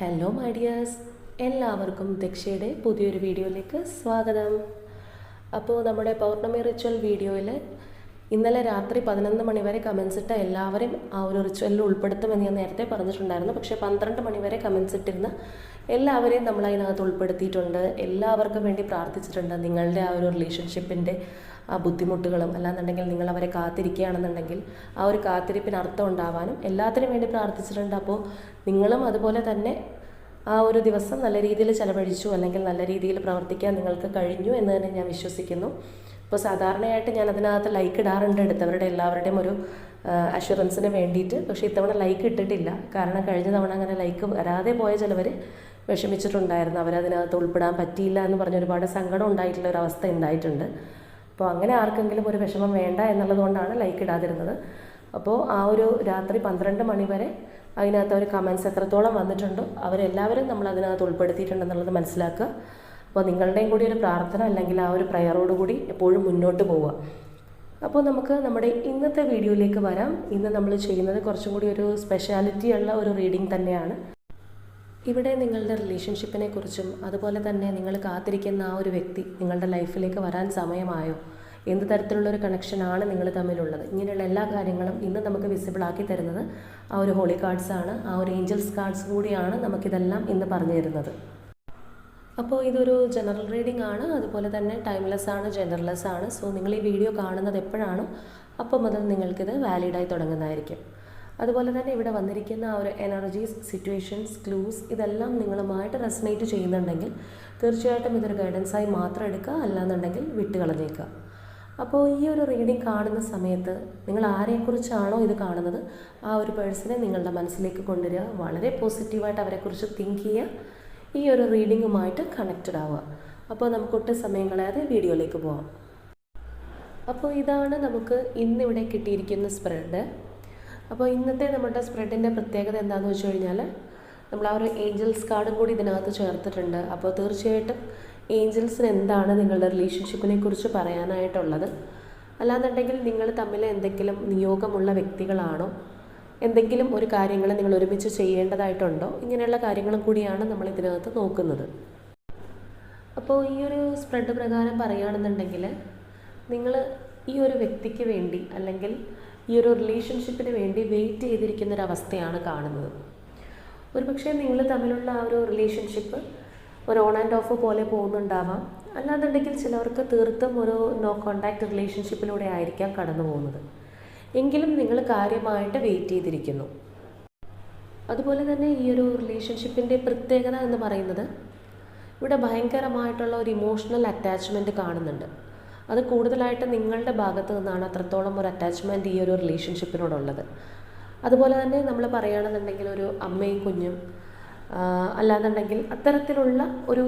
Hello my dears എല്ലാവർക്കും ദക്ഷയുടെ പുതിയൊരു വീഡിയോയിലേക്ക് സ്വാഗതം. അപ്പോൾ നമ്മുടെ പൗർണമി റിച്വൽ വീഡിയോയിൽ ഇന്നലെ രാത്രി പതിനൊന്ന് മണിവരെ കമൻസ് ഇട്ട എല്ലാവരെയും ആ ഒരു റിച്വലിൽ ഉൾപ്പെടുത്തുമെന്ന് ഞാൻ നേരത്തെ പറഞ്ഞിട്ടുണ്ടായിരുന്നു. പക്ഷേ പന്ത്രണ്ട് മണിവരെ കമൻസ് ഇട്ടിരുന്ന എല്ലാവരെയും നമ്മൾ അതിനകത്ത് ഉൾപ്പെടുത്തിയിട്ടുണ്ട്. എല്ലാവർക്കും വേണ്ടി പ്രാർത്ഥിച്ചിട്ടുണ്ട് നിങ്ങളുടെ ആ ഒരു റിലേഷൻഷിപ്പിന്റെ ആ ബുദ്ധിമുട്ടുകളും അല്ലാന്നുണ്ടെങ്കിൽ നിങ്ങൾ അവരെ കാത്തിരിക്കുകയാണെന്നുണ്ടെങ്കിൽ ആ ഒരു കാത്തിരിപ്പിന് അർത്ഥം ഉണ്ടാവാനും എല്ലാത്തിനും വേണ്ടി പ്രാർത്ഥിച്ചിട്ടുണ്ട്. അപ്പോൾ നിങ്ങളും അതുപോലെ തന്നെ ആ ഒരു ദിവസം നല്ല രീതിയിൽ ചെലവഴിച്ചു അല്ലെങ്കിൽ നല്ല രീതിയിൽ പ്രവർത്തിക്കാൻ നിങ്ങൾക്ക് കഴിഞ്ഞു എന്ന് തന്നെ ഞാൻ വിശ്വസിക്കുന്നു. ഇപ്പോൾ സാധാരണയായിട്ട് ഞാൻ അതിനകത്ത് ലൈക്ക് ഇടാറുണ്ട് എടുത്തവരുടെ എല്ലാവരുടെയും ഒരു അഷുറൻസിന് വേണ്ടിയിട്ട്. പക്ഷേ ഇത്തവണ ലൈക്ക് ഇട്ടിട്ടില്ല. കാരണം കഴിഞ്ഞ തവണ അങ്ങനെ ലൈക്ക് വരാതെ പോയ ചിലവർ വിഷമിച്ചിട്ടുണ്ടായിരുന്നു. അവരതിനകത്ത് ഉൾപ്പെടാൻ പറ്റിയില്ല എന്ന് പറഞ്ഞ് ഒരുപാട് സങ്കടം ഉണ്ടായിട്ടുള്ള ഒരു അവസ്ഥ ഉണ്ടായിട്ടുണ്ട്. അപ്പോൾ അങ്ങനെ ആർക്കെങ്കിലും ഒരു വിഷമം വേണ്ട എന്നുള്ളതുകൊണ്ടാണ് ലൈക്ക് ഇടാതിരുന്നത്. അപ്പോൾ ആ ഒരു രാത്രി പന്ത്രണ്ട് മണി വരെ അതിനകത്ത് ഒരു കമൻസ് എത്രത്തോളം വന്നിട്ടുണ്ടോ അവരെല്ലാവരും നമ്മൾ അതിനകത്ത് ഉൾപ്പെടുത്തിയിട്ടുണ്ടെന്നുള്ളത് മനസ്സിലാക്കുക. അപ്പോൾ നിങ്ങളുടെയും കൂടി ഒരു പ്രാർത്ഥന അല്ലെങ്കിൽ ആ ഒരു പ്രയറോട് കൂടി എപ്പോഴും മുന്നോട്ട് പോവുക. അപ്പോൾ നമുക്ക് നമ്മുടെ ഇന്നത്തെ വീഡിയോയിലേക്ക് വരാം. ഇന്ന് നമ്മൾ ചെയ്യുന്നത് കുറച്ചും കൂടി ഒരു സ്പെഷ്യാലിറ്റി ഉള്ള ഒരു റീഡിംഗ് തന്നെയാണ്. ഇവിടെ നിങ്ങളുടെ റിലേഷൻഷിപ്പിനെ കുറിച്ചും അതുപോലെ തന്നെ നിങ്ങൾ കാത്തിരിക്കുന്ന ആ ഒരു വ്യക്തി നിങ്ങളുടെ ലൈഫിലേക്ക് വരാൻ സമയമായോ? എന്ത് തരത്തിലുള്ള ഒരു കണക്ഷനാണ് നിങ്ങൾ തമ്മിലുള്ളത്? ഇങ്ങനെയുള്ള എല്ലാ കാര്യങ്ങളും ഇന്ന് നമുക്ക് വിസിബിൾ ആക്കി തരുന്നത് ആ ഒരു ഹോളി കാർഡ്സ് ആണ്. ആ ഒരു ഏഞ്ചൽസ് കാർഡ്സ് കൂടിയാണ് നമുക്കിതെല്ലാം ഇന്ന് പറഞ്ഞു തരുന്നത്. അപ്പോൾ ഇതൊരു ജനറൽ റീഡിംഗ് ആണ്. അതുപോലെ തന്നെ ടൈംലെസ് ആണ് ജനറൽലെസ് ആണ്. സോ നിങ്ങൾ ഈ വീഡിയോ കാണുന്നത് എപ്പോഴാണോ അപ്പോൾ മുതൽ നിങ്ങൾക്കിത് വാലിഡായി തുടങ്ങുന്നതായിരിക്കും. അതുപോലെ തന്നെ ഇവിടെ വന്നിരിക്കുന്ന ആ ഒരു എനർജീസ് സിറ്റുവേഷൻസ് ക്ലൂസ് ഇതെല്ലാം നിങ്ങളുമായിട്ട് റെസനേറ്റ് ചെയ്യുന്നുണ്ടെങ്കിൽ തീർച്ചയായിട്ടും ഇതൊരു ഗൈഡൻസായി മാത്രം എടുക്കുക അല്ലാന്നുണ്ടെങ്കിൽ വിട്ടുകളഞ്ഞേക്കുക. അപ്പോൾ ഈ ഒരു റീഡിംഗ് കാണുന്ന സമയത്ത് നിങ്ങൾ ആരെക്കുറിച്ചാണോ ഇത് കാണുന്നത് ആ ഒരു പേഴ്സണെ നിങ്ങളുടെ മനസ്സിലേക്ക് കൊണ്ടുവരിക. വളരെ പോസിറ്റീവായിട്ട് അവരെക്കുറിച്ച് തിങ്ക് ചെയ്യുക. ഈ ഒരു റീഡിങ്ങുമായിട്ട് കണക്റ്റഡ് ആവുക. അപ്പോൾ നമുക്ക് ഒട്ടും സമയം കളയാതെ വീഡിയോയിലേക്ക് പോവാം. അപ്പോൾ ഇതാണ് നമുക്ക് ഇന്നിവിടെ കിട്ടിയിരിക്കുന്ന സ്പ്രെഡ് അപ്പോൾ ഇന്നത്തെ നമ്മുടെ സ്പ്രെഡിന്റെ പ്രത്യേകത എന്താണെന്ന് വെച്ച് കഴിഞ്ഞാൽ നമ്മൾ ആ ഒരു ഏഞ്ചൽസ് കാർഡും കൂടി ഇതിനകത്ത് ചേർത്തിട്ടുണ്ട്. അപ്പോൾ തീർച്ചയായിട്ടും ഏഞ്ചൽസിന് എന്താണ് നിങ്ങളുടെ റിലേഷൻഷിപ്പിനെ കുറിച്ച് പറയാനായിട്ടുള്ളത്? അല്ലാന്നുണ്ടെങ്കിൽ നിങ്ങൾ തമ്മിൽ എന്തെങ്കിലും നിയോഗമുള്ള വ്യക്തികളാണോ? എന്തെങ്കിലും ഒരു കാര്യങ്ങൾ നിങ്ങൾ ഒരുമിച്ച് ചെയ്യേണ്ടതായിട്ടുണ്ടോ? ഇങ്ങനെയുള്ള കാര്യങ്ങളും കൂടിയാണ് നമ്മൾ ഇതിനകത്ത് നോക്കുന്നത്. അപ്പോൾ ഈ ഒരു സ്പ്രെഡ് പ്രകാരം പറയുകയാണെന്നുണ്ടെങ്കിൽ നിങ്ങൾ ഈ ഒരു വ്യക്തിക്ക് വേണ്ടി അല്ലെങ്കിൽ ഈ ഒരു റിലേഷൻഷിപ്പിന് വേണ്ടി വെയിറ്റ് ചെയ്തിരിക്കുന്ന ഒരു അവസ്ഥയാണ് കാണുന്നത്. ഒരു പക്ഷേ നിങ്ങൾ തമ്മിലുള്ള ആ ഒരു റിലേഷൻഷിപ്പ് ഒരു ഓൺ ആൻഡ് ഓഫ് പോലെ പോകുന്നുണ്ടാവാം. അല്ലാന്നുണ്ടെങ്കിൽ ചിലവർക്ക് തീർത്തും ഒരു നോ കോണ്ടാക്ട് റിലേഷൻഷിപ്പിലൂടെ ആയിരിക്കാം കടന്നു പോകുന്നത്. എങ്കിലും നിങ്ങൾ കാര്യമായിട്ട് വെയിറ്റ് ചെയ്തിരിക്കുന്നു. അതുപോലെ തന്നെ ഈ ഒരു റിലേഷൻഷിപ്പിന്റെ പ്രത്യേകത എന്ന് പറയുന്നത് ഇവിടെ ഭയങ്കരമായിട്ടുള്ള ഒരു ഇമോഷണൽ അറ്റാച്ച്മെന്റ് കാണുന്നുണ്ട്. അത് കൂടുതലായിട്ട് നിങ്ങളുടെ ഭാഗത്തു നിന്നാണ് അത്രത്തോളം ഒരു അറ്റാച്ച്മെന്റ് ഈ ഒരു റിലേഷൻഷിപ്പിനോടുള്ളത് അതുപോലെ തന്നെ നമ്മൾ പറയുകയാണെന്നുണ്ടെങ്കിൽ ഒരു അമ്മയും കുഞ്ഞും അല്ലാന്നുണ്ടെങ്കിൽ അത്തരത്തിലുള്ള ഒരു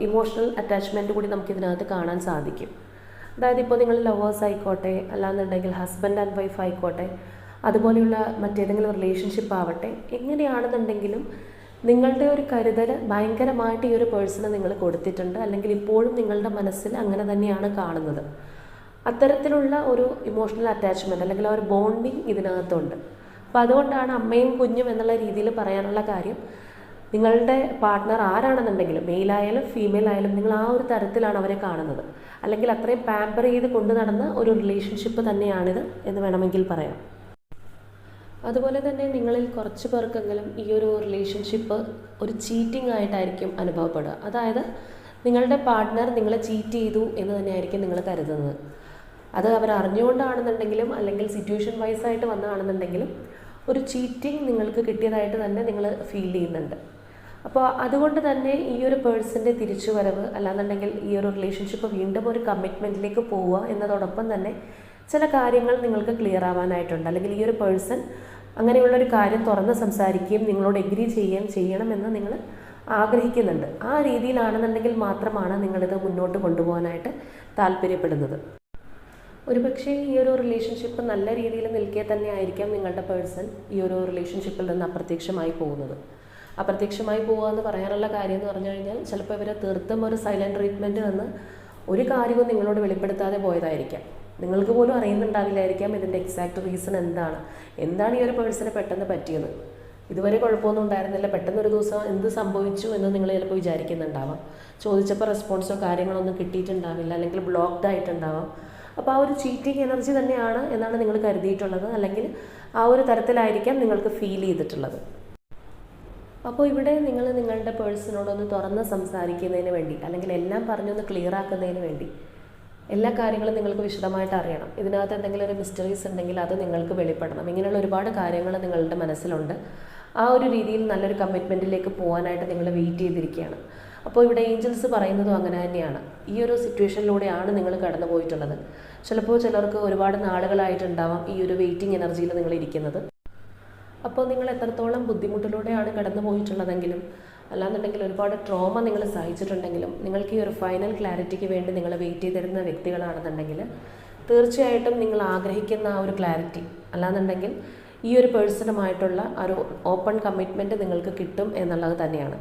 ഇമോഷണൽ അറ്റാച്ച്മെന്റ് കൂടി നമുക്ക് ഇതിനകത്ത് കാണാൻ സാധിക്കും. അതായത് ഇപ്പോൾ നിങ്ങൾ ലവേഴ്സ് ആയിക്കോട്ടെ അല്ലാന്നുണ്ടെങ്കിൽ ഹസ്ബൻഡ് ആൻഡ് വൈഫ് ആയിക്കോട്ടെ അതുപോലെയുള്ള മറ്റേതെങ്കിലും റിലേഷൻഷിപ്പ് ആവട്ടെ എങ്ങനെയാണെന്നുണ്ടെങ്കിലും നിങ്ങളുടെ ഒരു കരുതൽ ഭയങ്കരമായിട്ട് ഈ ഒരു പേഴ്സണ് നിങ്ങൾ കൊടുത്തിട്ടുണ്ട്. അല്ലെങ്കിൽ ഇപ്പോഴും നിങ്ങളുടെ മനസ്സിൽ അങ്ങനെ തന്നെയാണ് കാണുന്നത്. അത്തരത്തിലുള്ള ഒരു ഇമോഷണൽ അറ്റാച്ച്മെന്റ് അല്ലെങ്കിൽ ആ ഒരു ബോണ്ടിങ് ഇതിനകത്തുണ്ട്. അപ്പോൾ അതുകൊണ്ടാണ് അമ്മയും കുഞ്ഞും എന്നുള്ള രീതിയിൽ പറയാനുള്ള കാര്യം. നിങ്ങളുടെ പാർട്ട്ണർ ആരാണെന്നുണ്ടെങ്കിലും മെയിലായാലും ഫീമെയിൽ ആയാലും നിങ്ങൾ ആ ഒരു തരത്തിലാണ് അവരെ കാണുന്നത്. അല്ലെങ്കിൽ അത്രയും പാമ്പർ ചെയ്ത് കൊണ്ടു നടന്ന ഒരു റിലേഷൻഷിപ്പ് തന്നെയാണിത് എന്ന് വേണമെങ്കിൽ പറയാം. അതുപോലെ തന്നെ നിങ്ങളിൽ കുറച്ച് പേർക്കെങ്കിലും ഈ ഒരു റിലേഷൻഷിപ്പ് ഒരു ചീറ്റിംഗ് ആയിട്ടായിരിക്കും അനുഭവപ്പെടുക. അതായത് നിങ്ങളുടെ പാർട്ട്ണർ നിങ്ങളെ ചീറ്റ് ചെയ്തു എന്ന് തന്നെയായിരിക്കും നിങ്ങൾ കരുതുന്നത്. അത് അവർ അറിഞ്ഞുകൊണ്ടാണെന്നുണ്ടെങ്കിലും അല്ലെങ്കിൽ സിറ്റുവേഷൻ വൈസ് ആയിട്ട് വന്നതാണെന്നുണ്ടെങ്കിലും ഒരു ചീറ്റിംഗ് നിങ്ങൾക്ക് കിട്ടിയതായിട്ട് തന്നെ നിങ്ങൾ ഫീൽ ചെയ്യുന്നുണ്ട്. അപ്പോൾ അതുകൊണ്ട് തന്നെ ഈ ഒരു പേഴ്സന്റെ തിരിച്ചുവരവ് അല്ലാന്നുണ്ടെങ്കിൽ ഈ ഒരു റിലേഷൻഷിപ്പ് വീണ്ടും ഒരു കമ്മിറ്റ്മെന്റിലേക്ക് പോവുക എന്നതോടൊപ്പം തന്നെ ചില കാര്യങ്ങൾ നിങ്ങൾക്ക് ക്ലിയർ ആവാനായിട്ടുണ്ട്. അല്ലെങ്കിൽ ഈ ഒരു പേഴ്സൺ അങ്ങനെയുള്ള ഒരു കാര്യം തുറന്ന് സംസാരിക്കുകയും നിങ്ങളോട് എഗ്രി ചെയ്യുകയും ചെയ്യണമെന്ന് നിങ്ങൾ ആഗ്രഹിക്കുന്നുണ്ട്. ആ രീതിയിലാണെന്നുണ്ടെങ്കിൽ മാത്രമാണ് നിങ്ങളിത് മുന്നോട്ട് കൊണ്ടുപോകാനായിട്ട് താല്പര്യപ്പെടുന്നത്. ഒരുപക്ഷെ ഈ ഒരു റിലേഷൻഷിപ്പ് നല്ല രീതിയിൽ നിൽക്കെ തന്നെ ആയിരിക്കാം നിങ്ങളുടെ പേഴ്സൺ ഈ ഒരു റിലേഷൻഷിപ്പിൽ നിന്ന് അപ്രത്യക്ഷമായി പോകുന്നത്. അപ്രത്യക്ഷമായി പോകുക എന്ന് പറയാനുള്ള കാര്യം എന്ന് പറഞ്ഞു കഴിഞ്ഞാൽ ചിലപ്പോൾ ഇവരെ തീർത്തും ഒരു സൈലന്റ് ട്രീറ്റ്മെന്റ് എന്ന് ഒരു കാര്യവും നിങ്ങളോട് വെളിപ്പെടുത്താതെ പോയതായിരിക്കാം. നിങ്ങൾക്ക് പോലും അറിയുന്നുണ്ടാവില്ലായിരിക്കാം ഇതിന്റെ എക്സാക്ട് റീസൺ എന്താണ്. എന്താണ് ഈ ഒരു പേഴ്സണെ പെട്ടെന്ന് പറ്റിയത്? ഇതുവരെ കുഴപ്പമൊന്നും ഉണ്ടായിരുന്നില്ല. പെട്ടെന്ന് ഒരു ദിവസം എന്ത് സംഭവിച്ചു എന്ന് നിങ്ങൾ ചിലപ്പോൾ വിചാരിക്കുന്നുണ്ടാവാം. ചോദിച്ചപ്പോൾ റെസ്പോൺസോ കാര്യങ്ങളൊന്നും കിട്ടിയിട്ടുണ്ടാവില്ല അല്ലെങ്കിൽ ബ്ലോക്ക്ഡ് ആയിട്ടുണ്ടാവാം. അപ്പോൾ ആ ഒരു ചീറ്റിംഗ് എനർജി തന്നെയാണ് എന്നാണ് നിങ്ങൾ കരുതിയിട്ടുള്ളത്. അല്ലെങ്കിൽ ആ ഒരു തരത്തിലായിരിക്കാം നിങ്ങൾക്ക് ഫീൽ ചെയ്തിട്ടുള്ളത്. അപ്പോൾ ഇവിടെ നിങ്ങൾ നിങ്ങളുടെ പേഴ്സണോടൊന്ന് തുറന്ന് സംസാരിക്കുന്നതിന് വേണ്ടി അല്ലെങ്കിൽ എല്ലാം പറഞ്ഞൊന്ന് ക്ലിയർ ആക്കുന്നതിന് വേണ്ടി എല്ലാ കാര്യങ്ങളും നിങ്ങൾക്ക് വിശദമായിട്ട് അറിയണം. ഇതിനകത്ത് എന്തെങ്കിലും ഒരു മിസ്റ്ററീസ് ഉണ്ടെങ്കിൽ അത് നിങ്ങൾക്ക് വെളിപ്പെടണം. ഇങ്ങനെയുള്ള ഒരുപാട് കാര്യങ്ങൾ നിങ്ങളുടെ മനസ്സിലുണ്ട്. ആ ഒരു രീതിയിൽ നല്ലൊരു കമ്മിറ്റ്മെന്റിലേക്ക് പോകാനായിട്ട് നിങ്ങൾ വെയിറ്റ് ചെയ്തിരിക്കുകയാണ്. അപ്പോൾ ഇവിടെ ഏഞ്ചൽസ് പറയുന്നതും അങ്ങനെ തന്നെയാണ്. ഈ ഒരു സിറ്റുവേഷനിലൂടെയാണ് നിങ്ങൾ കടന്നു പോയിട്ടുള്ളത് ചിലപ്പോൾ ചിലർക്ക് ഒരുപാട് നാളുകളായിട്ടുണ്ടാവാം ഈ ഒരു വെയിറ്റിംഗ് എനർജിയിൽ നിങ്ങൾ ഇരിക്കുന്നത്. അപ്പോൾ നിങ്ങൾ എത്രത്തോളം ബുദ്ധിമുട്ടിലൂടെയാണ് കടന്നു പോയിട്ടുള്ളതെങ്കിലും അല്ലാന്നുണ്ടെങ്കിൽ ഒരുപാട് ട്രോമ നിങ്ങൾ സഹിച്ചിട്ടുണ്ടെങ്കിലും നിങ്ങൾക്ക് ഈ ഒരു ഫൈനൽ ക്ലാരിറ്റിക്ക് വേണ്ടി നിങ്ങൾ വെയിറ്റ് ചെയ്തിരുന്ന വ്യക്തികളാണെന്നുണ്ടെങ്കിൽ തീർച്ചയായിട്ടും നിങ്ങൾ ആഗ്രഹിക്കുന്ന ആ ഒരു ക്ലാരിറ്റി അല്ലാന്നുണ്ടെങ്കിൽ ഈ ഒരു പേഴ്സണുമായിട്ടുള്ള ഒരു ഓപ്പൺ കമ്മിറ്റ്മെന്റ് നിങ്ങൾക്ക് കിട്ടും എന്നുള്ളത് തന്നെയാണ്.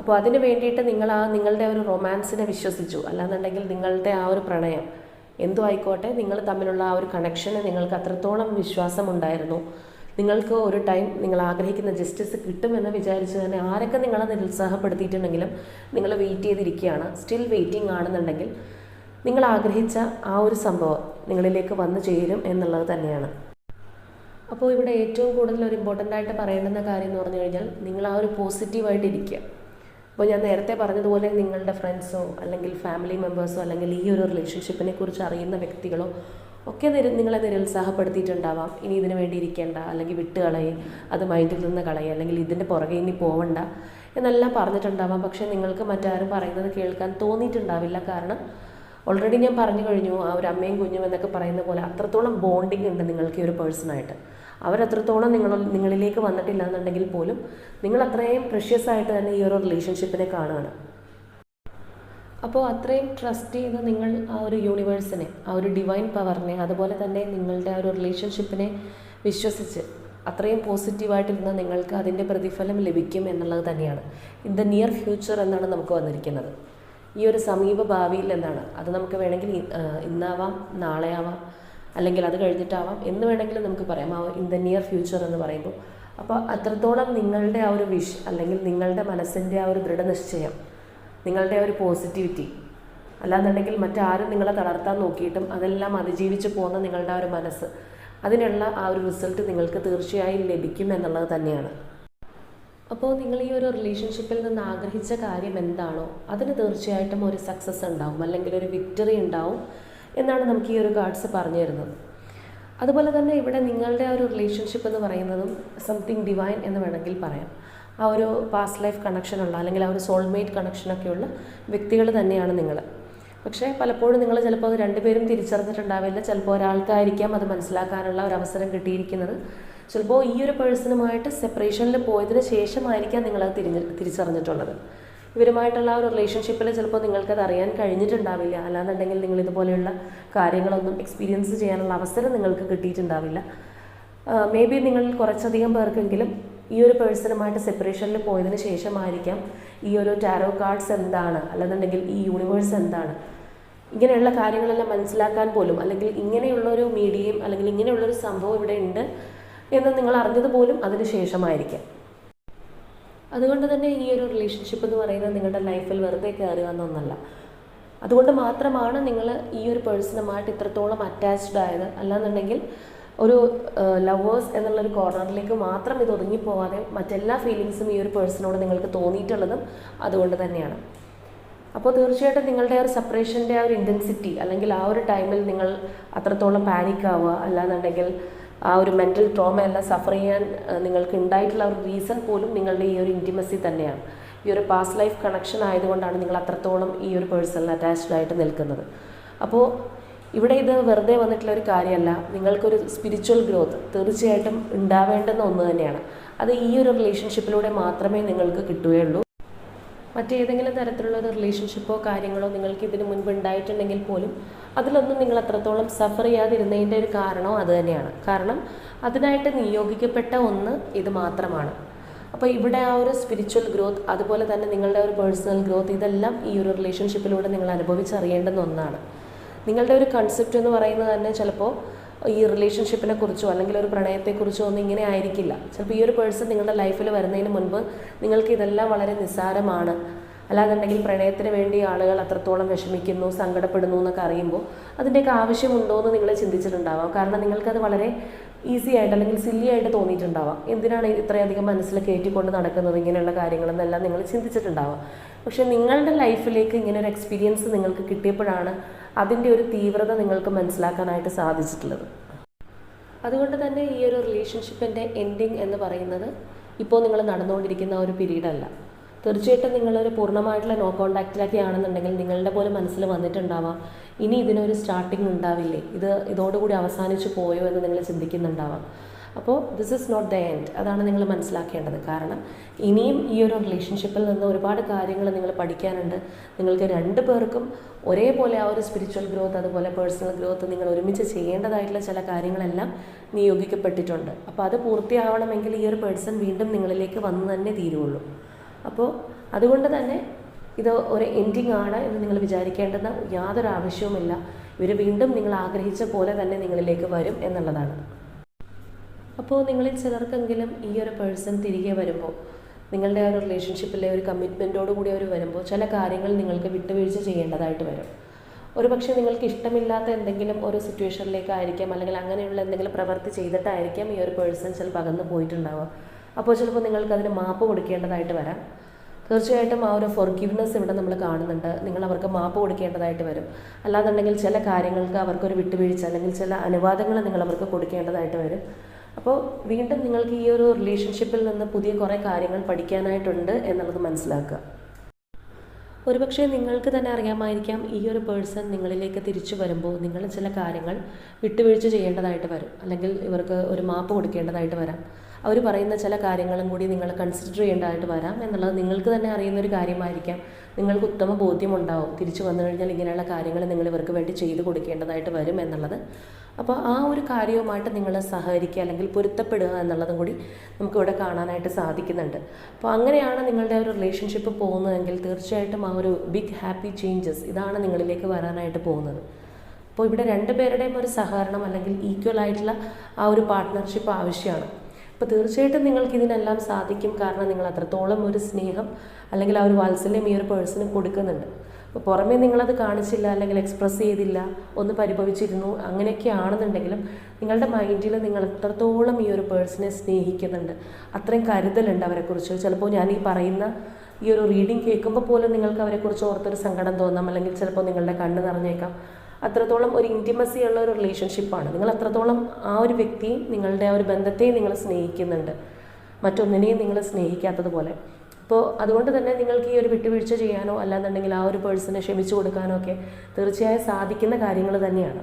അപ്പോൾ അതിന് വേണ്ടിയിട്ട് നിങ്ങൾ ആ നിങ്ങളുടെ ഒരു റൊമാൻസിനെ വിശ്വസിച്ചു. അല്ലാന്നുണ്ടെങ്കിൽ നിങ്ങളുടെ ആ ഒരു പ്രണയം എന്തു ആയിക്കോട്ടെ നിങ്ങൾ തമ്മിലുള്ള ആ ഒരു കണക്ഷന് നിങ്ങൾക്ക് അത്രത്തോളം വിശ്വാസമുണ്ടായിരുന്നു. നിങ്ങൾക്ക് ഒരു ടൈം നിങ്ങൾ ആഗ്രഹിക്കുന്ന ജസ്റ്റിസ് കിട്ടുമെന്ന് വിചാരിച്ച് തന്നെ ആരൊക്കെ നിങ്ങളെ നിരുത്സാഹപ്പെടുത്തിയിട്ടുണ്ടെങ്കിലും നിങ്ങൾ വെയിറ്റ് ചെയ്തിരിക്കുകയാണ്. സ്റ്റിൽ വെയിറ്റിംഗ് ആണെന്നുണ്ടെങ്കിൽ നിങ്ങൾ ആഗ്രഹിച്ച ആ ഒരു സംഭവം നിങ്ങളിലേക്ക് വന്നു ചേരും എന്നുള്ളത് തന്നെയാണ്. അപ്പോൾ ഇവിടെ ഏറ്റവും കൂടുതൽ ഒരു ഇമ്പോർട്ടന്റ് ആയിട്ട് പറയേണ്ടുന്ന കാര്യം എന്ന് പറഞ്ഞു കഴിഞ്ഞാൽ നിങ്ങൾ ആ ഒരു പോസിറ്റീവായിട്ട് ഇരിക്കുക. അപ്പോൾ ഞാൻ നേരത്തെ പറഞ്ഞതുപോലെ നിങ്ങളുടെ ഫ്രണ്ട്സോ അല്ലെങ്കിൽ ഫാമിലി മെമ്പേഴ്സോ അല്ലെങ്കിൽ ഈ ഒരു റിലേഷൻഷിപ്പിനെ കുറിച്ച് അറിയുന്ന വ്യക്തികളോ ഒക്കെ നിര നിങ്ങളെ നിരുത്സാഹപ്പെടുത്തിയിട്ടുണ്ടാവാം. ഇനി ഇതിനു വേണ്ടി ഇരിക്കേണ്ട അല്ലെങ്കിൽ വിട്ട് കളയും അത് മൈൻഡിൽ നിന്ന് കളയുക അല്ലെങ്കിൽ ഇതിന്റെ പുറകെ ഇനി പോവണ്ട എന്നെല്ലാം പറഞ്ഞിട്ടുണ്ടാവാം. പക്ഷേ നിങ്ങൾക്ക് മറ്റാരും പറയുന്നത് കേൾക്കാൻ തോന്നിയിട്ടുണ്ടാവില്ല. കാരണം ഓൾറെഡി ഞാൻ പറഞ്ഞു കഴിഞ്ഞു ആ ഒരു അമ്മയും കുഞ്ഞും എന്നൊക്കെ പറയുന്ന പോലെ അത്രത്തോളം ബോണ്ടിങ് ഉണ്ട് നിങ്ങൾക്ക് ഈ ഒരു പേഴ്സണായിട്ട് അവരത്രത്തോളം നിങ്ങൾ നിങ്ങളിലേക്ക് വന്നിട്ടില്ല എന്നുണ്ടെങ്കിൽ പോലും നിങ്ങൾ അത്രയും പ്രഷ്യസ് ആയിട്ട് തന്നെ ഈ ഒരു റിലേഷൻഷിപ്പിനെ കാണുകയാണ്. അപ്പോൾ അത്രയും ട്രസ്റ്റ് ചെയ്ത് നിങ്ങൾ ആ ഒരു യൂണിവേഴ്സിനെ ആ ഒരു ഡിവൈൻ പവറിനെ അതുപോലെ തന്നെ നിങ്ങളുടെ ആ ഒരു റിലേഷൻഷിപ്പിനെ വിശ്വസിച്ച് അത്രയും പോസിറ്റീവായിട്ടിരുന്ന നിങ്ങൾക്ക് അതിന്റെ പ്രതിഫലം ലഭിക്കും എന്നുള്ളത് തന്നെയാണ്. ഇൻ ദ നിയർ ഫ്യൂച്ചർ എന്നാണ് നമുക്ക് വന്നിരിക്കുന്നത്. ഈ ഒരു സമീപ ഭാവിയിൽ എന്നാണ്? അത് നമുക്ക് വേണമെങ്കിൽ ഇന്നാവാം നാളെ ആവാം അല്ലെങ്കിൽ അത് കഴിഞ്ഞിട്ടാവാം എന്ന് വേണമെങ്കിലും നമുക്ക് പറയാം. ആ ഇൻ ദ നിയർ ഫ്യൂച്ചർ എന്ന് പറയുമ്പോൾ. അപ്പോൾ അത്രത്തോളം നിങ്ങളുടെ ആ ഒരു വിഷ് അല്ലെങ്കിൽ നിങ്ങളുടെ മനസ്സിന്റെ ആ ഒരു ദൃഢനിശ്ചയം നിങ്ങളുടെ ഒരു പോസിറ്റിവിറ്റി അല്ലാന്നുണ്ടെങ്കിൽ മറ്റാരും നിങ്ങളെ തളർത്താൻ നോക്കിയിട്ടും അതെല്ലാം അതിജീവിച്ച് പോകുന്ന നിങ്ങളുടെ ഒരു മനസ്സ്. അതിനുള്ള ആ ഒരു റിസൾട്ട് നിങ്ങൾക്ക് തീർച്ചയായും ലഭിക്കും എന്നുള്ളത് തന്നെയാണ്. അപ്പോൾ നിങ്ങൾ ഈ ഒരു റിലേഷൻഷിപ്പിൽ നിന്ന് ആഗ്രഹിച്ച കാര്യം എന്താണോ അതിന് തീർച്ചയായിട്ടും ഒരു സക്സസ് ഉണ്ടാവും അല്ലെങ്കിൽ ഒരു വിക്ടറി ഉണ്ടാവും എന്നാണ് നമുക്ക് ഈ ഒരു കാർഡ്സ് പറഞ്ഞു തരുന്നത്. അതുപോലെ തന്നെ ഇവിടെ നിങ്ങളുടെ ആ ഒരു റിലേഷൻഷിപ്പ് എന്ന് പറയുന്നതും സംതിങ് ഡിവൈൻ എന്ന് വേണമെങ്കിൽ പറയാം. ആ ഒരു പാസ്റ്റ് ലൈഫ് കണക്ഷനുള്ള അല്ലെങ്കിൽ ആ ഒരു സോൾമേറ്റ് കണക്ഷനൊക്കെയുള്ള വ്യക്തികൾ തന്നെയാണ് നിങ്ങൾ. പക്ഷേ പലപ്പോഴും നിങ്ങൾ ചിലപ്പോൾ അത് രണ്ടുപേരും തിരിച്ചറിഞ്ഞിട്ടുണ്ടാവില്ല. ചിലപ്പോൾ ഒരാൾക്കായിരിക്കാം അത് മനസ്സിലാക്കാനുള്ള ഒരു അവസരം കിട്ടിയിരിക്കുന്നത്. ചിലപ്പോൾ ഈ ഒരു പേഴ്സണുമായിട്ട് സെപ്പറേഷനിൽ പോയതിന് ശേഷമായിരിക്കാം നിങ്ങളത് തിരിഞ്ഞ് തിരിച്ചറിഞ്ഞിട്ടുള്ളത്. ഇവരുമായിട്ടുള്ള ആ ഒരു റിലേഷൻഷിപ്പിൽ ചിലപ്പോൾ നിങ്ങൾക്കത് അറിയാൻ കഴിഞ്ഞിട്ടുണ്ടാവില്ല. അല്ലാന്നുണ്ടെങ്കിൽ നിങ്ങൾ ഇതുപോലെയുള്ള കാര്യങ്ങളൊന്നും എക്സ്പീരിയൻസ് ചെയ്യാനുള്ള അവസരം നിങ്ങൾക്ക് കിട്ടിയിട്ടുണ്ടാവില്ല. മേ ബി നിങ്ങളിൽ കുറച്ചധികം പേർക്കെങ്കിലും ഈ ഒരു പേഴ്സണുമായിട്ട് സെപ്പറേഷനിൽ പോയതിന് ശേഷമായിരിക്കാം ഈ ഒരു ടാരോ കാർഡ്സ് എന്താണ്? അല്ലെന്നുണ്ടെങ്കിൽ ഈ യൂണിവേഴ്സ് എന്താണ്? ഇങ്ങനെയുള്ള കാര്യങ്ങളെല്ലാം മനസ്സിലാക്കാൻ പോലും അല്ലെങ്കിൽ ഇങ്ങനെയുള്ളൊരു മീഡിയയും അല്ലെങ്കിൽ ഇങ്ങനെയുള്ളൊരു സംഭവം ഇവിടെ ഉണ്ട് എന്ന് നിങ്ങൾ അറിഞ്ഞത് പോലും അതിന് ശേഷമായിരിക്കാം. അതുകൊണ്ട് തന്നെ ഈ ഒരു റിലേഷൻഷിപ്പ് എന്ന് പറയുന്നത് നിങ്ങളുടെ ലൈഫിൽ വെറുതെ കയറുക എന്നൊന്നല്ല. അതുകൊണ്ട് മാത്രമാണ് നിങ്ങൾ ഈ ഒരു പേഴ്സണുമായിട്ട് ഇത്രത്തോളം അറ്റാച്ച്ഡ് ആയത്. അല്ലാന്നുണ്ടെങ്കിൽ ഒരു ലവേഴ്സ് എന്നുള്ളൊരു കോർണറിലേക്ക് മാത്രം ഇത് ഒതുങ്ങിപ്പോവാതെ മറ്റെല്ലാ ഫീലിങ്സും ഈ ഒരു പേഴ്സണോട് നിങ്ങൾക്ക് തോന്നിയിട്ടുള്ളതും അതുകൊണ്ട് തന്നെയാണ്. അപ്പോൾ തീർച്ചയായിട്ടും നിങ്ങളുടെ ആ ഒരു സെപ്പറേഷന്റെ ആ ഒരു ഇന്റൻസിറ്റി അല്ലെങ്കിൽ ആ ഒരു ടൈമിൽ നിങ്ങൾ അത്രത്തോളം പാനിക് ആവുക. അല്ലാന്നുണ്ടെങ്കിൽ ആ ഒരു മെന്റൽ ട്രോമ എല്ലാം സഫർ ചെയ്യാൻ നിങ്ങൾക്ക് ഉണ്ടായിട്ടുള്ള ഒരു റീസൺ പോലും നിങ്ങളുടെ ഈ ഒരു ഇന്റിമസി തന്നെയാണ്. ഈ ഒരു പാസ്റ്റ് ലൈഫ് കണക്ഷൻ ആയതുകൊണ്ടാണ് നിങ്ങൾ അത്രത്തോളം ഈ ഒരു പേഴ്സണൽ അറ്റാച്ച്ഡ് ആയിട്ട് നിൽക്കുന്നത്. അപ്പോൾ ഇവിടെ ഇത് വെറുതെ വന്നിട്ടുള്ള ഒരു കാര്യമല്ല. നിങ്ങൾക്കൊരു സ്പിരിച്വൽ ഗ്രോത്ത് തീർച്ചയായിട്ടും ഉണ്ടാവേണ്ടുന്ന ഒന്ന് തന്നെയാണ്. അത് ഈ ഒരു റിലേഷൻഷിപ്പിലൂടെ മാത്രമേ നിങ്ങൾക്ക് കിട്ടുകയുള്ളൂ. മറ്റേതെങ്കിലും തരത്തിലുള്ള ഒരു റിലേഷൻഷിപ്പോ കാര്യങ്ങളോ നിങ്ങൾക്ക് ഇതിന് മുൻപ് ഉണ്ടായിട്ടുണ്ടെങ്കിൽ പോലും അതിലൊന്നും നിങ്ങൾ അത്രത്തോളം സഫർ ചെയ്യാതിരുന്നതിന്റെ ഒരു കാരണവും അത് തന്നെയാണ്. കാരണം അതിനായിട്ട് നിയോഗിക്കപ്പെട്ട ഒന്ന് ഇത് മാത്രമാണ്. അപ്പോൾ ഇവിടെ ആ ഒരു സ്പിരിച്വൽ ഗ്രോത്ത് അതുപോലെ തന്നെ നിങ്ങളുടെ ഒരു പേഴ്സണൽ ഗ്രോത്ത് ഇതെല്ലാം ഈ ഒരു റിലേഷൻഷിപ്പിലൂടെ നിങ്ങൾ അനുഭവിച്ചറിയേണ്ടുന്ന ഒന്നാണ്. നിങ്ങളുടെ ഒരു കൺസെപ്റ്റ് എന്ന് പറയുന്നത് തന്നെ ചിലപ്പോൾ ഈ റിലേഷൻഷിപ്പിനെ കുറിച്ചോ അല്ലെങ്കിൽ ഒരു പ്രണയത്തെക്കുറിച്ചോ ഒന്നും ഇങ്ങനെ ആയിരിക്കില്ല. ചിലപ്പോൾ ഈ ഒരു പേഴ്സൺ നിങ്ങളുടെ ലൈഫിൽ വരുന്നതിന് മുൻപ് നിങ്ങൾക്ക് ഇതെല്ലാം വളരെ നിസ്സാരമാണ്. അല്ലാന്നുണ്ടെങ്കിൽ പ്രണയത്തിന് വേണ്ടി ആളുകൾ അത്രത്തോളം വിഷമിക്കുന്നു സങ്കടപ്പെടുന്നു എന്നൊക്കെ അറിയുമ്പോൾ അതിന്റെയൊക്കെ ആവശ്യമുണ്ടോ എന്ന് നിങ്ങൾ ചിന്തിച്ചിട്ടുണ്ടാവാം. കാരണം നിങ്ങൾക്കത് വളരെ ഈസി ആയിട്ട് അല്ലെങ്കിൽ സില്ലി ആയിട്ട് തോന്നിയിട്ടുണ്ടാവാം. എന്തിനാണ് ഇത്രയധികം മനസ്സിൽ കയറ്റിക്കൊണ്ട് നടക്കുന്നത് ഇങ്ങനെയുള്ള കാര്യങ്ങളെന്നെല്ലാം നിങ്ങൾ ചിന്തിച്ചിട്ടുണ്ടാവാം. പക്ഷേ നിങ്ങളുടെ ലൈഫിലേക്ക് ഇങ്ങനെ ഒരു എക്സ്പീരിയൻസ് നിങ്ങൾക്ക് കിട്ടിയപ്പോഴാണ് അതിന്റെ ഒരു തീവ്രത നിങ്ങൾക്ക് മനസ്സിലാക്കാനായിട്ട് സാധിച്ചിട്ടുള്ളത്. അതുകൊണ്ട് തന്നെ ഈ ഒരു റിലേഷൻഷിപ്പിന്റെ എൻഡിങ് എന്ന് പറയുന്നത് ഇപ്പോൾ നിങ്ങൾ നടന്നുകൊണ്ടിരിക്കുന്ന ഒരു പീരീഡ് അല്ല തീർച്ചയായിട്ടും നിങ്ങളൊരു പൂർണമായിട്ടുള്ള നോ കോണ്ടാക്റ്റിലൊക്കെ ആണെന്നുണ്ടെങ്കിൽ നിങ്ങളുടെ പോലും മനസ്സിൽ വന്നിട്ടുണ്ടാവാം ഇനി ഇതിനൊരു സ്റ്റാർട്ടിങ് ഉണ്ടാവില്ലേ? ഇത് ഇതോടുകൂടി അവസാനിച്ചു പോയോ എന്ന് നിങ്ങൾ ചിന്തിക്കുന്നുണ്ടാവാം. അപ്പോൾ this is not the end അതാണ് നിങ്ങൾ മനസ്സിലാക്കേണ്ടത്. കാരണം ഇനിയും ഈ ഒരു റിലേഷൻഷിപ്പിൽ നിന്ന് ഒരുപാട് കാര്യങ്ങൾ നിങ്ങൾ പഠിക്കാനുണ്ട്. നിങ്ങൾക്ക് രണ്ട് പേർക്കും ഒരേപോലെ ആ ഒരു സ്പിരിച്വൽ ഗ്രോത്ത് അതുപോലെ പേഴ്സണൽ ഗ്രോത്ത് നിങ്ങൾ ഒരുമിച്ച് ചെയ്യേണ്ടതായിട്ടുള്ള ചില കാര്യങ്ങളെല്ലാം നിയോഗിക്കപ്പെട്ടിട്ടുണ്ട്. അപ്പോൾ അത് പൂർത്തിയാവണമെങ്കിൽ ഈ ഒരു പേഴ്സൺ വീണ്ടും നിങ്ങളിലേക്ക് വന്നു തന്നെ തീരുള്ളൂ അപ്പോൾ അതുകൊണ്ട് തന്നെ ഇത് ഒരു എൻഡിങ് ആണ് എന്ന് നിങ്ങൾ വിചാരിക്കേണ്ടത് യാതൊരു ആവശ്യവുമില്ല. ഇവർ വീണ്ടും നിങ്ങൾ ആഗ്രഹിച്ച പോലെ തന്നെ നിങ്ങളിലേക്ക് വരും എന്നുള്ളതാണ്. അപ്പോൾ നിങ്ങളിൽ ചിലർക്കെങ്കിലും ഈ ഒരു പേഴ്സൺ തിരികെ വരുമ്പോൾ നിങ്ങളുടെ ഒരു റിലേഷൻഷിപ്പിലെ ഒരു കമ്മിറ്റ്മെന്റോട് കൂടി അവർ വരുമ്പോൾ ചില കാര്യങ്ങൾ നിങ്ങൾക്ക് വിട്ടുവീഴ്ച ചെയ്യേണ്ടതായിട്ട് വരും. ഒരു പക്ഷേ നിങ്ങൾക്ക് ഇഷ്ടമില്ലാത്ത എന്തെങ്കിലും ഒരു സിറ്റുവേഷനിലേക്കായിരിക്കാം അല്ലെങ്കിൽ അങ്ങനെയുള്ള എന്തെങ്കിലും പ്രവൃത്തി ചെയ്തിട്ടായിരിക്കാം ഈ ഒരു പേഴ്സൺ ചിലപ്പോൾ അകന്ന് പോയിട്ടുണ്ടാവുക. അപ്പോൾ ചിലപ്പോൾ നിങ്ങൾക്ക് അതിന് മാപ്പ് കൊടുക്കേണ്ടതായിട്ട് വരാം. തീർച്ചയായിട്ടും ആ ഒരു ഫൊർഗീവ്നെസ് ഇവിടെ നമ്മൾ കാണുന്നുണ്ട്. നിങ്ങൾ അവർക്ക് മാപ്പ് കൊടുക്കേണ്ടതായിട്ട് വരും. അല്ലാന്നുണ്ടെങ്കിൽ ചില കാര്യങ്ങൾക്ക് അവർക്കൊരു വിട്ടുവീഴ്ച അല്ലെങ്കിൽ ചില അനുവാദങ്ങൾ നിങ്ങൾ അവർക്ക് കൊടുക്കേണ്ടതായിട്ട് വരും. അപ്പോൾ വീണ്ടും നിങ്ങൾക്ക് ഈ ഒരു റിലേഷൻഷിപ്പിൽ നിന്ന് പുതിയ കുറേ കാര്യങ്ങൾ പഠിക്കാനായിട്ടുണ്ട് എന്നുള്ളത് മനസ്സിലാക്കുക. ഒരുപക്ഷെ നിങ്ങൾക്ക് തന്നെ അറിയാമായിരിക്കാം ഈ ഒരു പേഴ്സൺ നിങ്ങളിലേക്ക് തിരിച്ചു വരുമ്പോൾ നിങ്ങൾ ചില കാര്യങ്ങൾ വിട്ടുവീഴ്ച ചെയ്യേണ്ടതായിട്ട് വരും. അല്ലെങ്കിൽ ഇവർക്ക് ഒരു മാപ്പ് കൊടുക്കേണ്ടതായിട്ട് വരാം. അവർ പറയുന്ന ചില കാര്യങ്ങളും കൂടി നിങ്ങൾ കൺസിഡർ ചെയ്യേണ്ടതായിട്ട് വരാം എന്നുള്ളത് നിങ്ങൾക്ക് തന്നെ അറിയുന്ന ഒരു കാര്യമായിരിക്കാം. നിങ്ങൾക്ക് ഉത്തമ ബോധ്യമുണ്ടാവും തിരിച്ചു വന്നു കഴിഞ്ഞാൽ ഇങ്ങനെയുള്ള കാര്യങ്ങൾ നിങ്ങൾ ഇവർക്ക് വേണ്ടി ചെയ്തു കൊടുക്കേണ്ടതായിട്ട് വരും എന്നുള്ളത് അപ്പോൾ ആ ഒരു കാര്യവുമായിട്ട് നിങ്ങൾ സഹകരിക്കുക അല്ലെങ്കിൽ പൊരുത്തപ്പെടുക എന്നുള്ളതും കൂടി നമുക്കിവിടെ കാണാനായിട്ട് സാധിക്കുന്നുണ്ട്. അപ്പോൾ അങ്ങനെയാണ് നിങ്ങളുടെ ഒരു റിലേഷൻഷിപ്പ് പോകുന്നതെങ്കിൽ തീർച്ചയായിട്ടും ആ ഒരു ബിഗ് ഹാപ്പി ചേഞ്ചസ് ഇതാണ് നിങ്ങളിലേക്ക് വരാനായിട്ട് പോകുന്നത്. അപ്പോൾ ഇവിടെ രണ്ട് പേരുടെയും ഒരു സഹകരണം അല്ലെങ്കിൽ ഈക്വൽ ആയിട്ടുള്ള ആ ഒരു പാർട്ട്ണർഷിപ്പ് ആവശ്യമാണ്. അപ്പോൾ തീർച്ചയായിട്ടും നിങ്ങൾക്ക് ഇതിനെല്ലാം സാധിക്കും. കാരണം നിങ്ങൾ അത്രത്തോളം ഒരു സ്നേഹം അല്ലെങ്കിൽ ആ ഒരു വാത്സല്യം ഈ ഒരു പേഴ്സണ് കൊടുക്കുന്നുണ്ട്. പുറമേ നിങ്ങളത് കാണിച്ചില്ല അല്ലെങ്കിൽ എക്സ്പ്രസ് ചെയ്തില്ല ഒന്ന് പരിഭവിച്ചിരുന്നു അങ്ങനെയൊക്കെ ആണെന്നുണ്ടെങ്കിലും നിങ്ങളുടെ മൈൻഡിൽ നിങ്ങൾ എത്രത്തോളം ഈ ഒരു പേഴ്സണെ സ്നേഹിക്കുന്നുണ്ട് അത്രയും കരുതലുണ്ട് അവരെക്കുറിച്ച്. ചിലപ്പോൾ ഞാൻ ഈ പറയുന്ന ഈ ഒരു റീഡിങ് കേൾക്കുമ്പോൾ പോലും നിങ്ങൾക്ക് അവരെക്കുറിച്ച് ഓർത്തൊരു സങ്കടം തോന്നാം അല്ലെങ്കിൽ ചിലപ്പോൾ നിങ്ങളുടെ കണ്ണ് നിറഞ്ഞേക്കാം. അത്രത്തോളം ഒരു ഇന്റിമസി ഉള്ള ഒരു റിലേഷൻഷിപ്പാണ് നിങ്ങൾ അത്രത്തോളം ആ ഒരു വ്യക്തിയും നിങ്ങളുടെ ആ ഒരു ബന്ധത്തെയും നിങ്ങൾ സ്നേഹിക്കുന്നുണ്ട്. മറ്റൊന്നിനെയും നിങ്ങൾ സ്നേഹിക്കാത്തതുപോലെ. അപ്പോൾ അതുകൊണ്ട് തന്നെ നിങ്ങൾക്ക് ഈ ഒരു വിട്ടുവീഴ്ച ചെയ്യാനോ അല്ലാന്നുണ്ടെങ്കിൽ ആ ഒരു പേഴ്സണെ ക്ഷമിച്ചു കൊടുക്കാനോ ഒക്കെ തീർച്ചയായും സാധിക്കുന്ന കാര്യങ്ങൾ തന്നെയാണ്.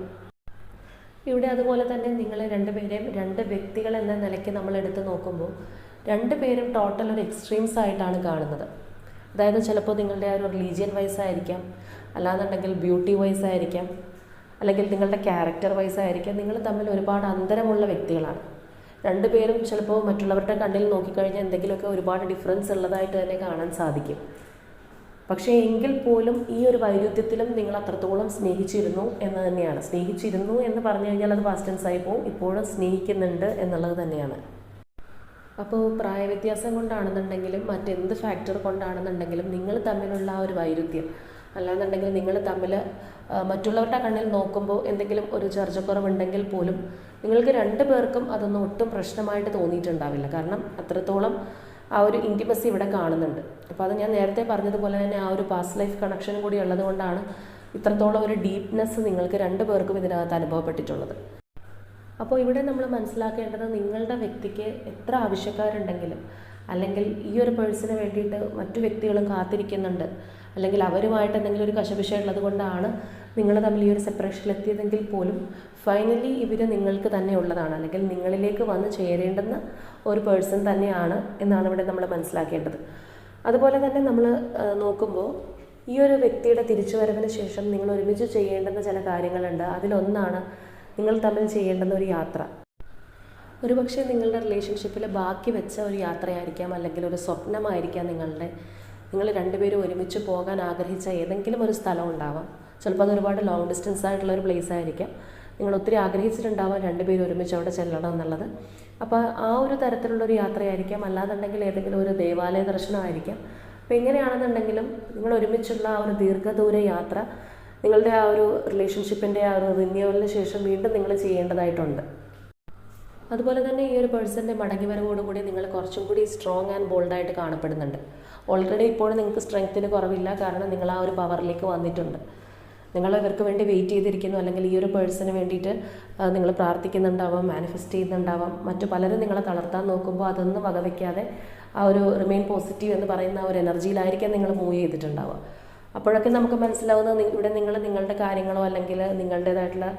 ഇവിടെ അതുപോലെ തന്നെ നിങ്ങൾ രണ്ടുപേരെയും രണ്ട് വ്യക്തികൾ എന്ന നിലയ്ക്ക് നമ്മൾ എടുത്ത് നോക്കുമ്പോൾ രണ്ടുപേരും ടോട്ടൽ ഒരു എക്സ്ട്രീംസ് ആയിട്ടാണ് കാണുന്നത്. അതായത് ചിലപ്പോൾ നിങ്ങളുടെ ആ ഒരു റിലീജിയൻ വൈസ് ആയിരിക്കാം അല്ലാന്നുണ്ടെങ്കിൽ ബ്യൂട്ടി വൈസ് ആയിരിക്കാം അല്ലെങ്കിൽ നിങ്ങളുടെ ക്യാരക്ടർ വൈസ് ആയിരിക്കാം. നിങ്ങൾ തമ്മിൽ ഒരുപാട് അന്തരമുള്ള വ്യക്തികളാണ്. രണ്ടുപേരും ചിലപ്പോൾ മറ്റുള്ളവരുടെ കണ്ണിൽ നോക്കിക്കഴിഞ്ഞാൽ എന്തെങ്കിലുമൊക്കെ ഒരുപാട് ഡിഫറൻസ് ഉള്ളതായിട്ട് തന്നെ കാണാൻ സാധിക്കും. പക്ഷേ എങ്കിൽ പോലും ഈ ഒരു വൈരുദ്ധ്യത്തിലും നിങ്ങൾ അത്രത്തോളം സ്നേഹിച്ചിരുന്നു എന്ന് തന്നെയാണ്. സ്നേഹിച്ചിരുന്നു എന്ന് പറഞ്ഞു കഴിഞ്ഞാൽ അത് പാസ്റ്റൻസ് ആയി പോകും. ഇപ്പോഴും സ്നേഹിക്കുന്നുണ്ട് എന്നുള്ളത് തന്നെയാണ്. അപ്പോൾ പ്രായവ്യത്യാസം കൊണ്ടാണെന്നുണ്ടെങ്കിലും മറ്റെന്ത് ഫാക്ടർ കൊണ്ടാണെന്നുണ്ടെങ്കിലും നിങ്ങൾ തമ്മിലുള്ള ആ ഒരു വൈരുദ്ധ്യം അല്ലാന്നുണ്ടെങ്കിൽ നിങ്ങൾ തമ്മിൽ മറ്റുള്ളവരുടെ കണ്ണിൽ നോക്കുമ്പോൾ എന്തെങ്കിലും ഒരു ചർച്ചക്കുറവുണ്ടെങ്കിൽ പോലും നിങ്ങൾക്ക് രണ്ട് പേർക്കും അതൊന്നും ഒട്ടും പ്രശ്നമായിട്ട് തോന്നിയിട്ടുണ്ടാവില്ല. കാരണം അത്രത്തോളം ആ ഒരു ഇന്റിമസി ഇവിടെ കാണുന്നുണ്ട്. അപ്പോൾ അത് ഞാൻ നേരത്തെ പറഞ്ഞതുപോലെ തന്നെ ആ ഒരു പാസ്റ്റ് ലൈഫ് കണക്ഷനും കൂടി ഉള്ളതുകൊണ്ടാണ് ഇത്രത്തോളം ഒരു ഡീപ്നെസ് നിങ്ങൾക്ക് രണ്ട് പേർക്കും ഇതിനകത്ത് അനുഭവപ്പെട്ടിട്ടുള്ളത്. അപ്പോൾ ഇവിടെ നമ്മൾ മനസ്സിലാക്കേണ്ടത് നിങ്ങളുടെ വ്യക്തിക്ക് എത്ര ആവശ്യക്കാരുണ്ടെങ്കിലും അല്ലെങ്കിൽ ഈ ഒരു പേഴ്സണിന് വേണ്ടിയിട്ട് മറ്റു വ്യക്തികളും കാത്തിരിക്കുന്നുണ്ട്. അല്ലെങ്കിൽ അവരുമായിട്ട് എന്തെങ്കിലും ഒരു കശപിശ ഉള്ളത് കൊണ്ടാണ് നിങ്ങൾ തമ്മിൽ ഈ ഒരു സെപ്പറേഷൻ എത്തിയതെങ്കിൽ പോലും ഫൈനലി ഇവർ നിങ്ങൾക്ക് തന്നെ ഉള്ളതാണ്. അല്ലെങ്കിൽ നിങ്ങളിലേക്ക് വന്ന് ചേരേണ്ടുന്ന ഒരു പേഴ്സൺ തന്നെയാണ് എന്നാണ് ഇവിടെ നമ്മൾ മനസ്സിലാക്കേണ്ടത്. അതുപോലെ തന്നെ നമ്മൾ നോക്കുമ്പോൾ ഈ ഒരു വ്യക്തിയുടെ തിരിച്ചുവരവിന് ശേഷം നിങ്ങൾ ഒരുമിച്ച് ചെയ്യേണ്ടുന്ന ചില കാര്യങ്ങളുണ്ട്. അതിലൊന്നാണ് നിങ്ങൾ തമ്മിൽ ചെയ്യേണ്ടുന്ന ഒരു യാത്ര. ഒരുപക്ഷെ നിങ്ങളുടെ റിലേഷൻഷിപ്പിൽ ബാക്കി വെച്ച ഒരു യാത്രയായിരിക്കാം അല്ലെങ്കിൽ ഒരു സ്വപ്നമായിരിക്കാം നിങ്ങളുടെ നിങ്ങൾ രണ്ടുപേരും ഒരുമിച്ച് പോകാൻ ആഗ്രഹിച്ച ഏതെങ്കിലും ഒരു സ്ഥലം ഉണ്ടാവാം. ചിലപ്പോൾ അത് ഒരുപാട് ലോങ് ഡിസ്റ്റൻസ് ആയിട്ടുള്ള ഒരു പ്ലേസ് ആയിരിക്കാം. നിങ്ങൾ ഒത്തിരി ആഗ്രഹിച്ചിട്ടുണ്ടാവാം രണ്ടുപേരും ഒരുമിച്ച് അവിടെ ചെല്ലണം എന്നുള്ളത്. അപ്പോൾ ആ ഒരു തരത്തിലുള്ളൊരു യാത്രയായിരിക്കാം. അല്ലാന്നുണ്ടെങ്കിൽ ഏതെങ്കിലും ഒരു ദേവാലയ ദർശനമായിരിക്കാം. അപ്പോൾ എങ്ങനെയാണെന്നുണ്ടെങ്കിലും നിങ്ങൾ ഒരുമിച്ചുള്ള ആ ഒരു ദീർഘദൂര യാത്ര നിങ്ങളുടെ ആ ഒരു റിലേഷൻഷിപ്പിന്റെ ആ ഒരു റിന്യൂവലിന് ശേഷം വീണ്ടും നിങ്ങൾ ചെയ്യേണ്ടതായിട്ടുണ്ട്. അതുപോലെ തന്നെ ഈ ഒരു പേഴ്സന്റെ മടങ്ങിവരവോടുകൂടി നിങ്ങൾ കുറച്ചും കൂടി സ്ട്രോങ് ആൻഡ് ബോൾഡായിട്ട് കാണപ്പെടുന്നുണ്ട്. ഓൾറെഡി ഇപ്പോൾ നിങ്ങൾക്ക് സ്ട്രെങ്ത്തിന് കുറവില്ല. കാരണം നിങ്ങൾ ആ ഒരു പവറിലേക്ക് വന്നിട്ടുണ്ട്. നിങ്ങൾ ഇവർക്ക് വേണ്ടി വെയിറ്റ് ചെയ്തിരിക്കുന്നു. അല്ലെങ്കിൽ ഈ ഒരു പേഴ്സണിന് വേണ്ടിയിട്ട് നിങ്ങൾ പ്രാർത്ഥിക്കുന്നുണ്ടാവാം മാനിഫെസ്റ്റ് ചെയ്യുന്നുണ്ടാവാം. മറ്റു പലരും നിങ്ങളെ തളർത്താൻ നോക്കുമ്പോൾ അതൊന്നും വകവയ്ക്കാതെ ആ ഒരു റിമെയിൻ പോസിറ്റീവ് എന്ന് പറയുന്ന ഒരു എനർജിയിലായിരിക്കാം നിങ്ങൾ മൂവ് ചെയ്തിട്ടുണ്ടാവുക. അപ്പോഴൊക്കെ നമുക്ക് മനസ്സിലാവുന്നത് ഇവിടെ നിങ്ങൾ നിങ്ങളുടെ കാര്യങ്ങളോ അല്ലെങ്കിൽ നിങ്ങളുടേതായിട്ടുള്ള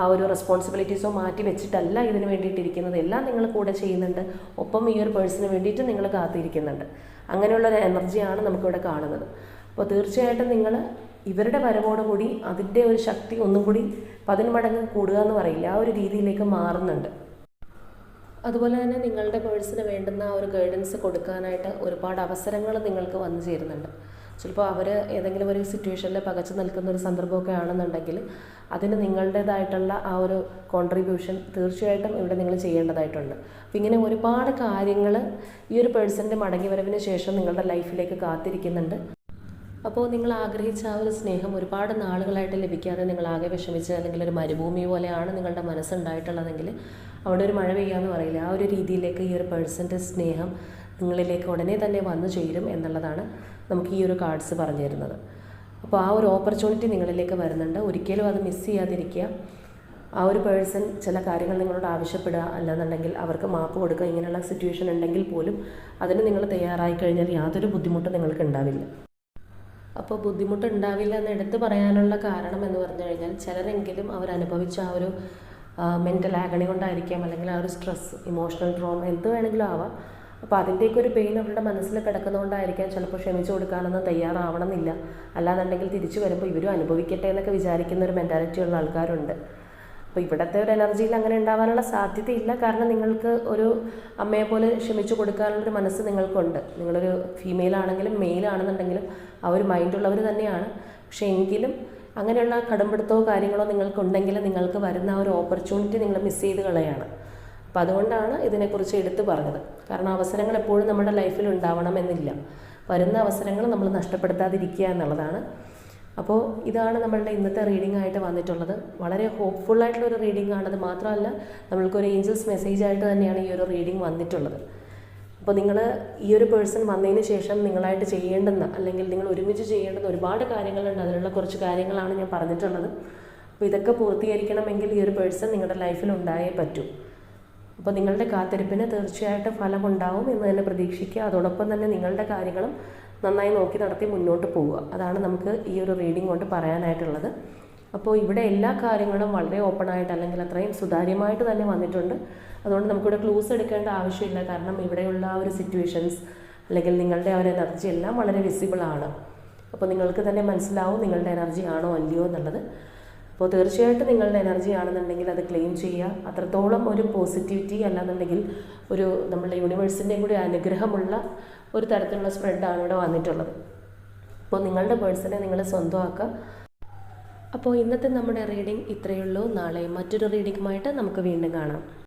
ആ ഒരു റെസ്പോൺസിബിലിറ്റീസോ മാറ്റി വെച്ചിട്ടല്ല ഇതിന് വേണ്ടിയിട്ടിരിക്കുന്നത്. എല്ലാം നിങ്ങൾ കൂടെ ചെയ്യുന്നുണ്ട്. ഒപ്പം ഈ ഒരു പേഴ്സണിന് വേണ്ടിയിട്ട് നിങ്ങൾ കാത്തിരിക്കുന്നുണ്ട്. അങ്ങനെയുള്ള ഒരു എനർജിയാണ് നമുക്കിവിടെ കാണുന്നത്. അപ്പോൾ തീർച്ചയായിട്ടും നിങ്ങൾ ഇവരുടെ വരവോടുകൂടി അതിന്റെ ഒരു ശക്തി ഒന്നും കൂടി പതിന്മടങ്ങ് കൂടുക എന്ന് പറയില്ല. ആ ഒരു രീതിയിലേക്ക് മാറുന്നുണ്ട്. അതുപോലെ തന്നെ നിങ്ങളുടെ പേഴ്സിന് വേണ്ടുന്ന ആ ഒരു ഗൈഡൻസ് കൊടുക്കാനായിട്ട് ഒരുപാട് അവസരങ്ങൾ നിങ്ങൾക്ക് വന്നു ചേരുന്നുണ്ട്. ചിലപ്പോൾ അവർ ഏതെങ്കിലും ഒരു സിറ്റുവേഷനിൽ പകച്ചു നിൽക്കുന്ന ഒരു സന്ദർഭമൊക്കെ ആണെന്നുണ്ടെങ്കിൽ അതിന് നിങ്ങളുടേതായിട്ടുള്ള ആ ഒരു കോൺട്രിബ്യൂഷൻ തീർച്ചയായിട്ടും ഇവിടെ നിങ്ങൾ ചെയ്യേണ്ടതായിട്ടുണ്ട്. അപ്പോൾ ഇങ്ങനെ ഒരുപാട് കാര്യങ്ങൾ ഈ ഒരു പേഴ്സന്റെ മടങ്ങി വരവിന് ശേഷം നിങ്ങളുടെ ലൈഫിലേക്ക് കാത്തിരിക്കുന്നുണ്ട്. അപ്പോൾ നിങ്ങൾ ആഗ്രഹിച്ച ആ ഒരു സ്നേഹം ഒരുപാട് നാളുകളായിട്ട് ലഭിക്കാതെ നിങ്ങൾ ആകെ വിഷമിച്ച് അല്ലെങ്കിൽ ഒരു മരുഭൂമി പോലെയാണ് നിങ്ങളുടെ മനസ്സുണ്ടായിട്ടുള്ളതെങ്കിൽ അവിടെ ഒരു മഴ പെയ്യാന്ന് പറയില്ല. ആ ഒരു രീതിയിലേക്ക് ഈ ഒരു പേഴ്സന്റെ സ്നേഹം നിങ്ങളിലേക്ക് ഉടനെ തന്നെ വന്നു ചേരും എന്നുള്ളതാണ് നമുക്ക് ഈ ഒരു കാർഡ്സ് പറഞ്ഞു തരുന്നത്. അപ്പോൾ ആ ഒരു ഓപ്പർച്യൂണിറ്റി നിങ്ങളിലേക്ക് വരുന്നുണ്ട്. ഒരിക്കലും അത് മിസ് ചെയ്യാതിരിക്കുക. ആ ഒരു പേഴ്സൺ ചില കാര്യങ്ങൾ നിങ്ങളോട് ആവശ്യപ്പെടുക അല്ലാന്നുണ്ടെങ്കിൽ അവർക്ക് മാപ്പ് കൊടുക്കുക ഇങ്ങനെയുള്ള സിറ്റുവേഷൻ ഉണ്ടെങ്കിൽ പോലും അതിന് നിങ്ങൾ തയ്യാറായി കഴിഞ്ഞാൽ യാതൊരു ബുദ്ധിമുട്ടും നിങ്ങൾക്ക് ഉണ്ടാവില്ല. അപ്പോൾ ബുദ്ധിമുട്ട് ഉണ്ടാവില്ല എന്ന് എടുത്തു പറയാനുള്ള കാരണം എന്ന് പറഞ്ഞു കഴിഞ്ഞാൽ ചിലരെങ്കിലും അവരനുഭവിച്ച ആ ഒരു മെന്റൽ ആഗണി കൊണ്ടായിരിക്കാം അല്ലെങ്കിൽ ആ ഒരു സ്ട്രെസ് ഇമോഷണൽ ട്രോമ എന്ത് വേണമെങ്കിലും ആവാം. അപ്പോൾ അതിന്റെയൊക്കെ ഒരു പെയിൻ അവരുടെ മനസ്സിൽ കിടക്കുന്നതുകൊണ്ടായിരിക്കാം ചിലപ്പോൾ ക്ഷമിച്ചു കൊടുക്കാനൊന്നും തയ്യാറാവണമെന്നില്ല. അല്ലാന്നുണ്ടെങ്കിൽ തിരിച്ചു വരുമ്പോൾ ഇവരും അനുഭവിക്കട്ടെ എന്നൊക്കെ വിചാരിക്കുന്ന ഒരു മെന്റാലിറ്റി ഉള്ള ആൾക്കാരുണ്ട്. അപ്പോൾ ഇവിടുത്തെ ഒരു എനർജിയിൽ അങ്ങനെ ഉണ്ടാവാനുള്ള സാധ്യതയില്ല. കാരണം നിങ്ങൾക്ക് ഒരു അമ്മയെ പോലെ ക്ഷമിച്ചു കൊടുക്കാനുള്ളൊരു മനസ്സ് നിങ്ങൾക്കുണ്ട്. നിങ്ങളൊരു ഫീമെയിൽ ആണെങ്കിലും മെയിൽ ആണെന്നുണ്ടെങ്കിലും ആ ഒരു മൈൻഡുള്ളവർ തന്നെയാണ്. പക്ഷേ എങ്കിലും അങ്ങനെയുള്ള കടുംപിടുത്തമോ കാര്യങ്ങളോ നിങ്ങൾക്കുണ്ടെങ്കിൽ നിങ്ങൾക്ക് വരുന്ന ഒരു ഓപ്പർച്യൂണിറ്റി നിങ്ങൾ മിസ് ചെയ്ത് കളയാണ്. അപ്പോൾ അതുകൊണ്ടാണ് ഇതിനെക്കുറിച്ച് എടുത്തു പറഞ്ഞത്. കാരണം അവസരങ്ങൾ എപ്പോഴും നമ്മുടെ ലൈഫിൽ ഉണ്ടാവണമെന്നില്ല. വരുന്ന അവസരങ്ങൾ നമ്മൾ നഷ്ടപ്പെടുത്താതിരിക്കുക എന്നുള്ളതാണ്. അപ്പോൾ ഇതാണ് നമ്മളുടെ ഇന്നത്തെ റീഡിംഗ് ആയിട്ട് വന്നിട്ടുള്ളത്. വളരെ ഹോപ്പ്ഫുൾ ആയിട്ടുള്ള ഒരു റീഡിംഗ് ആണത് മാത്രമല്ല നമ്മൾക്കൊരു ഏഞ്ചൽസ് മെസ്സേജ് ആയിട്ട് തന്നെയാണ് ഈ ഒരു റീഡിംഗ് വന്നിട്ടുള്ളത്. അപ്പോൾ നിങ്ങൾ ഈ ഒരു പേഴ്സൺ വന്നതിന് ശേഷം നിങ്ങളായിട്ട് ചെയ്യേണ്ടുന്ന അല്ലെങ്കിൽ നിങ്ങൾ ഒരുമിച്ച് ചെയ്യേണ്ടുന്ന ഒരുപാട് കാര്യങ്ങളുണ്ട്. അതിലുള്ള കുറച്ച് കാര്യങ്ങളാണ് ഞാൻ പറഞ്ഞിട്ടുള്ളത്. അപ്പോൾ ഇതൊക്കെ പൂർത്തീകരിക്കണമെങ്കിൽ ഈ ഒരു പേഴ്സൺ നിങ്ങളുടെ ലൈഫിൽ ഉണ്ടായേ പറ്റൂ. അപ്പോൾ നിങ്ങളുടെ കാത്തിരിപ്പിന് തീർച്ചയായിട്ടും ഫലമുണ്ടാവും എന്ന് തന്നെ പ്രതീക്ഷിക്കുക. അതോടൊപ്പം തന്നെ നിങ്ങളുടെ കാര്യങ്ങളും നന്നായി നോക്കി നടത്തി മുന്നോട്ട് പോവുക. അതാണ് നമുക്ക് ഈ ഒരു റീഡിംഗ് കൊണ്ട് പറയാനായിട്ടുള്ളത്. അപ്പോൾ ഇവിടെ എല്ലാ കാര്യങ്ങളും വളരെ ഓപ്പൺ ആയിട്ട് അല്ലെങ്കിൽ അത്രയും സുതാര്യമായിട്ട് തന്നെ വന്നിട്ടുണ്ട്. അതുകൊണ്ട് നമുക്കിവിടെ ക്ലൂസ് എടുക്കേണ്ട ആവശ്യമില്ല. കാരണം ഇവിടെയുള്ള ആ ഒരു സിറ്റുവേഷൻസ് അല്ലെങ്കിൽ നിങ്ങളുടെ ആ ഒരു എനർജി എല്ലാം വളരെ വിസിബിൾ ആണ്. അപ്പോൾ നിങ്ങൾക്ക് തന്നെ മനസ്സിലാവും നിങ്ങളുടെ എനർജി ആണോ അല്ലയോ എന്നുള്ളത്. അപ്പോൾ തീർച്ചയായിട്ടും നിങ്ങളുടെ എനർജി ആണെന്നുണ്ടെങ്കിൽ അത് ക്ലെയിം ചെയ്യുക. അത്രത്തോളം ഒരു പോസിറ്റിവിറ്റി അല്ലാന്നുണ്ടെങ്കിൽ ഒരു നമ്മുടെ യൂണിവേഴ്സിന്റെയും കൂടി അനുഗ്രഹമുള്ള ഒരു തരത്തിലുള്ള സ്പ്രെഡാണ് ഇവിടെ വന്നിട്ടുള്ളത്. അപ്പോൾ നിങ്ങളുടെ പേഴ്സണെ നിങ്ങൾ സ്വന്തമാക്കുക. അപ്പോൾ ഇന്നത്തെ നമ്മുടെ റീഡിംഗ് ഇത്രയേ ഉള്ളൂ. നാളെ മറ്റൊരു റീഡിങ്ങുമായിട്ട് നമുക്ക് വീണ്ടും കാണാം.